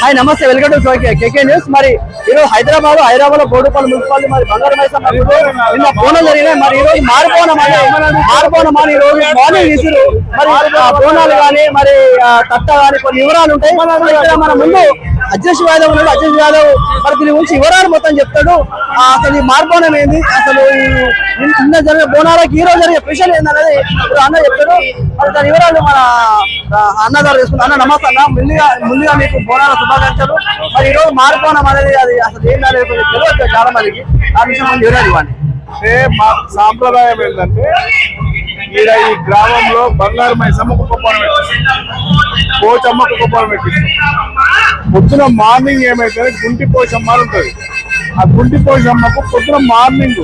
Hi నమస్తే. Welcome to K న్యూస్. News ఈరోజు హైదరాబాద్ హైదరాబాద్ బోడుపల్లి మున్సిపాలిటీ మరి బంగారం మైసమ్మ నిన్న బోనం జరిగినాయి. మరి ఈ రోజు మారుపోనం అని మారుపోనం అని ఈ రోజు మార్నింగ్ ఇసురు మరి బోనాలు కానీ మరి తట్ట కానీ కొన్ని వివరాలు ఉంటాయి. మన ముందు అధ్యక్ష యాదవ్ ఉన్నాడు. అధ్యక్ష యాదవ్ మరి దీని గురించి వివరాలు మొత్తం చెప్తాడు. అసలు ఈ మార్బోనం ఏంది? అసలు ఈ నిన్న జరిగే బోనాలకి ఈ రోజు జరిగే స్పెషల్ ఏందనేది ఇప్పుడు అన్న చెప్తాడు. మరి దాని వివరాలు మన అన్నదారు అన్నగారు అన్న నమస్తే అన్న. ముందుగా ముందుగా మీకు బోనాల శుభాకాంక్షలు. మరి ఈ రోజు మార్బోనం అనేది అది అసలు ఏం కొంచెం తెలియదు. చాలా మందికి. ఆ విషయం వివరాలు ఇవ్వండి. అంటే మా సాంప్రదాయం ఏంటంటే ఈడ ఈ గ్రామంలో బంగారు మైసమ్మ కుప్పపానం పెట్టిస్తాం పోచమ్మ కుప్పపానం పెట్టిస్తాం పొద్దున మార్నింగ్ ఏమైతే గుంటి పోచమ్మ ఉంటుంది. ఆ గుంటి పోచమ్మకు పొద్దున మార్నింగ్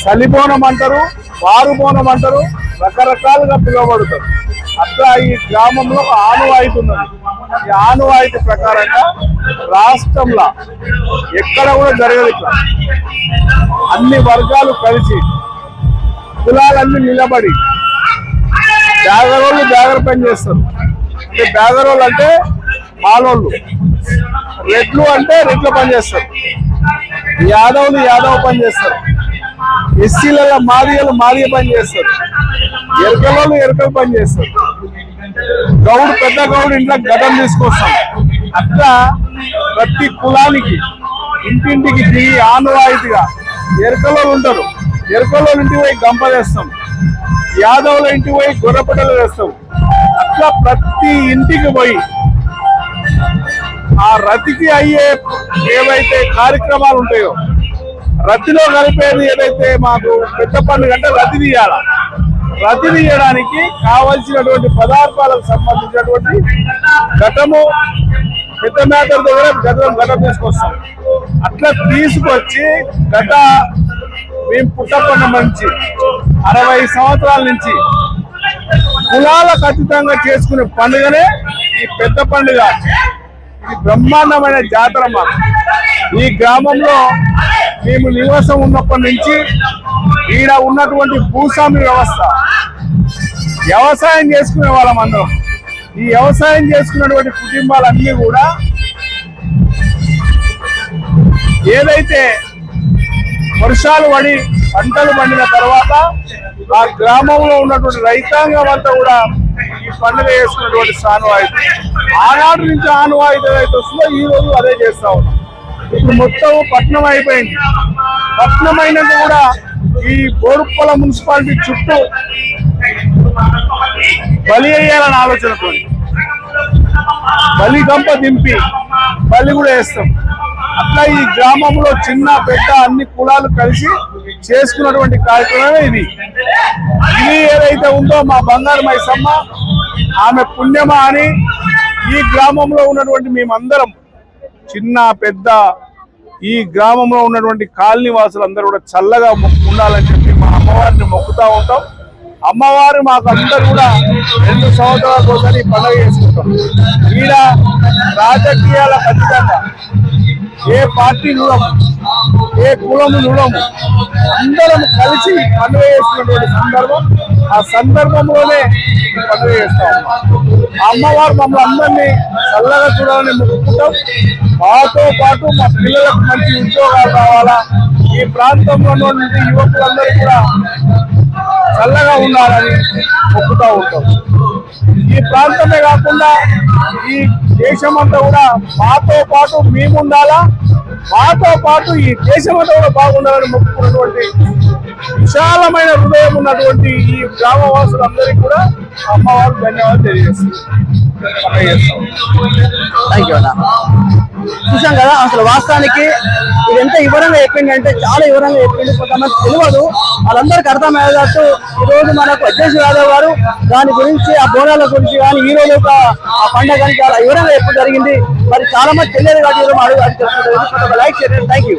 చలిబోనం అంటారు వారుబోనం అంటారు రకరకాలుగా పిలువబడతారు. అట్లా ఈ గ్రామంలో ఒక ఆనవాయితీ ఉన్నది. ఈ ఆనవాయితీ ప్రకారంగా రాష్ట్రంలో ఎక్కడ కూడా జరగదు ఇట్లా. అన్ని వర్గాలు కలిసి కులాలన్నీ నిలబడి బ్యాగరోళ్ళు బ్యాగర్ పని చేస్తారు. అంటే బ్యాగరోళ్ళు అంటే మాలోళ్ళు. రెడ్లు అంటే రెడ్ల పని చేస్తారు. యాదవులు యాదవ్ పని చేస్తారు. ఎస్సీలలో మాదిగలు మాదిగ పని చేస్తారు. ఎరకలోళ్ళు ఎరకలు పని చేస్తారు. గౌడు పెద్ద గౌడు ఇంట్లో గతం తీసుకొస్తాం. అట్లా ప్రతి కులానికి ఇంటింటికి దిగి ఆనవాయితీగా ఎరకలోళ్ళు ఉంటారు. ఎరకలోళ్ళు ఇంటికి పోయి గంప వేస్తాం. యాదవుల ఇంటికి పోయి గొర్రెపట్టలు వేస్తాం. అట్లా ప్రతి ఇంటికి పోయి ఆ రతికి అయ్యే ఏవైతే కార్యక్రమాలు ఉంటాయో రతిలో కలిపేది ఏదైతే మాకు పెద్ద పండుగ అంటే రతి తీయాల. రతి తీయడానికి కావలసినటువంటి పదార్థాలకు సంబంధించినటువంటి ఘటము పెద్ద మేటర్ దగ్గర గతం ఘటం తీసుకొస్తాం. అట్లా తీసుకొచ్చి గత మేము పుట్టపన్న నుంచి అరవై సంవత్సరాల నుంచి కులాలకు అతీతంగా చేసుకునే పండుగనే ఈ పెద్ద పండుగ. ఇది బ్రహ్మాండమైన జాతర మాకు. ఈ గ్రామంలో మేము నివాసం ఉన్నప్పటి నుంచి ఈడ ఉన్నటువంటి భూస్వామి వ్యవస్థ వ్యవసాయం చేసుకునే వాళ్ళం అందరం. ఈ వ్యవసాయం చేసుకున్నటువంటి కుటుంబాలన్నీ కూడా ఏదైతే వర్షాలు పడి పంటలు పండిన తర్వాత ఆ గ్రామంలో ఉన్నటువంటి రైతాంగం అంతా కూడా ఈ పండుగ చేసుకున్నటువంటి ఆనవాయితీ ఆనాడు నుంచి ఆనవాయితీ ఏదైతే వస్తుందో ఈ రోజు అదే చేస్తా ఉన్నాం. ఇప్పుడు మొత్తం పట్నం అయిపోయింది. పట్నం అయినాక కూడా ఈ బోరుప్పల మున్సిపాలిటీ చుట్టూ బలి అయ్యాలని ఆలోచనతో బలి గంప దింపి బలి కూడా వేస్తాం. అట్లా ఈ గ్రామంలో చిన్న పెద్ద అన్ని కులాలు కలిసి చేసుకున్నటువంటి కార్యక్రమమే ఇది. ఇది ఏదైతే ఉందో మా బంగారు మైసమ్మ ఆమె పుణ్యమా అని ఈ గ్రామంలో ఉన్నటువంటి మేమందరం చిన్న పెద్ద ఈ గ్రామంలో ఉన్నటువంటి కాలనీవాసులు అందరూ కూడా చల్లగా మొక్కు ఉండాలని చెప్పి మా అమ్మవారిని మొక్కుతా ఉంటాం. అమ్మవారు మాకు అందరూ కూడా రెండు సంవత్సరాల కోసం ఈ పండుగ చేసుకుంటాం. ఈడ రాజకీయాల ఖచ్చితంగా ఏ పార్టీ చూడము ఏ కులము చూడము అందరం కలిసి ఈ పండుగ సందర్భం ఆ సందర్భంలోనే ఈ పండుగ చేస్తాం. అమ్మవారు మమ్మల్ని అందరినీ చల్లగా చూడాలని మొక్కుకుంటాం. మాతో పాటు మా పిల్లలకు మంచి ఉద్యోగాలు రావాలా. ఈ ప్రాంతంలో ఉన్నటువంటి యువకులందరూ కూడా చల్లగా ఉండాలని మొక్కుతూ ఉంటాం. ఈ ప్రాంతమే కాకుండా ఈ దేశం అంతా కూడా మాతో పాటు మేము ఉండాలా మాతో పాటు ఈ దేశం అంతా కూడా బాగుండాలని మొక్కుకున్నటువంటి విశాలమైన హృదయం ఉన్నటువంటి ఈ గ్రామవాసులందరికీ కూడా అమ్మవారు ధన్యవాదాలు తెలియజేస్తుంది థ్యాంక్ యూ చూసాం కదా అసలు వాస్తవానికి ఇది ఎంత వివరంగా చెప్పింది అంటే చాలా వివరంగా చెప్పింది. కొంతమంది తెలియదు. వాళ్ళందరికీ అర్థమయ్యేటట్టు ఈ రోజు మనకు అధ్యక్ష యాదవ్ గారు దాని గురించి ఆ బోనాల గురించి కానీ ఈ రోజు ఒక ఆ పండుగ కానీ చాలా వివరంగా చెప్పడం జరిగింది. మరి చాలా మంది తెలియదు కాబట్టి ఈరోజు అడుగు లైక్ చేయండి. Thank you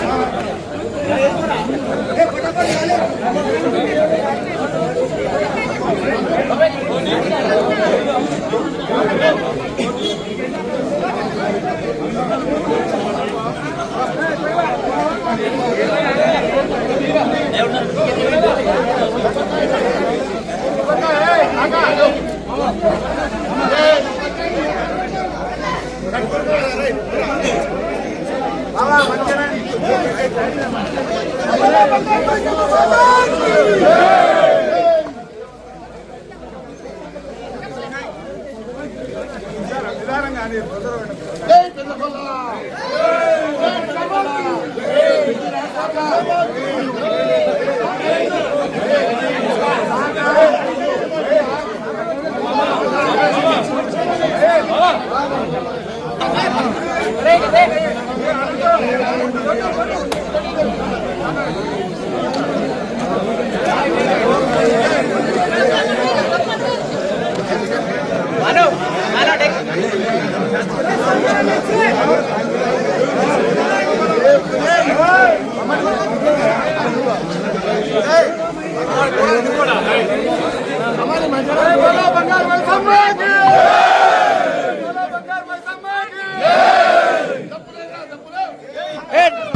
Hey, Vamos! Ed!